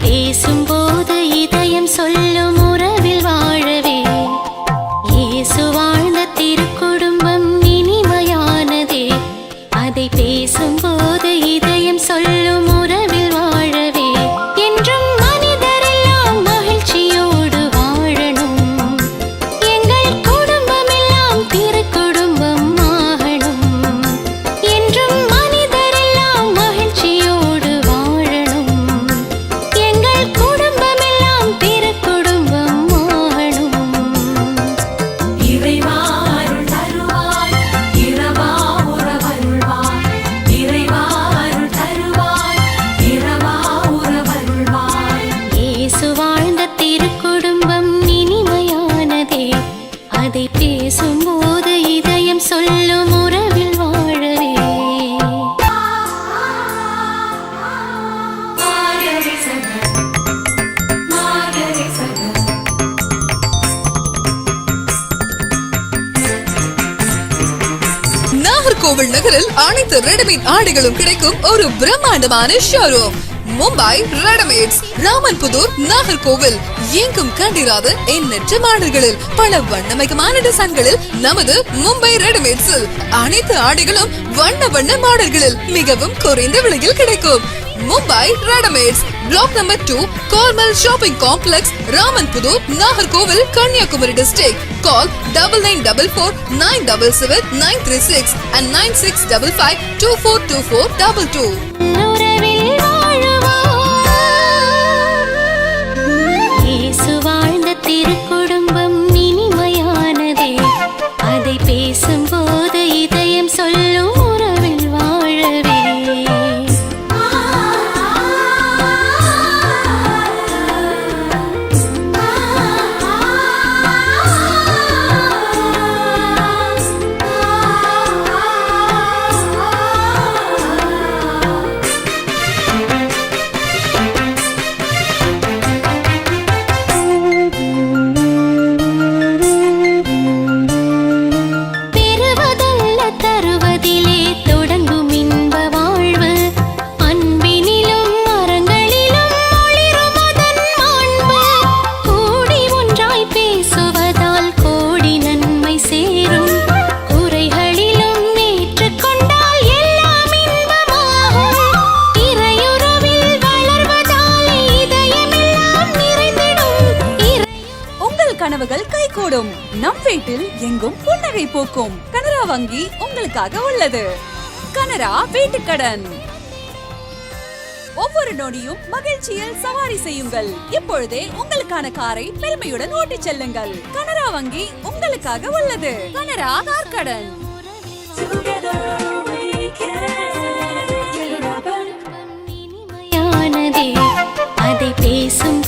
peace. Nagercoil நகரில் அனைத்து readymade ஆடைகளும் கிடைக்கும் ஒரு பிரம்மாண்டமான ஷோரூம் மும்பை ரெடிமேட்ஸ் ராமன்புதூர் நாகர்கோவில். எங்கும் கண்டிராத எண்ணற்ற மாடல்களில் பல வண்ணமயமான டிசைன்களில் நமது மும்பை ரெடிமேட்ஸில் அனைத்து ஆடைகளும் வண்ண வண்ண மாடல்களில் மிகவும் குறைந்த விலையில் கிடைக்கும். Mumbai readymades block number two கோர்மல் shopping complex Raman Puthur Nagercoil Kanyakumari district call double nine double four nine double seven nine three six and nine six double five two four two four double two கனவுகள் நம் வீட்டில் எங்கும் புன்னகை போக்கும். கனரா வங்கி உங்களுக்காக உள்ளது. கனரா வீட்டுக்கடன். ஒவ்வொரு நொடியும் மகிழ்ச்சியில் சவாரி செய்யுங்கள். இப்பொழுதே உங்களுக்கான காரை பெருமையுடன் ஓட்டிச் செல்லுங்கள். கனரா வங்கி உங்களுக்காக உள்ளது. கனரா கார் கடன். அதை பேசும்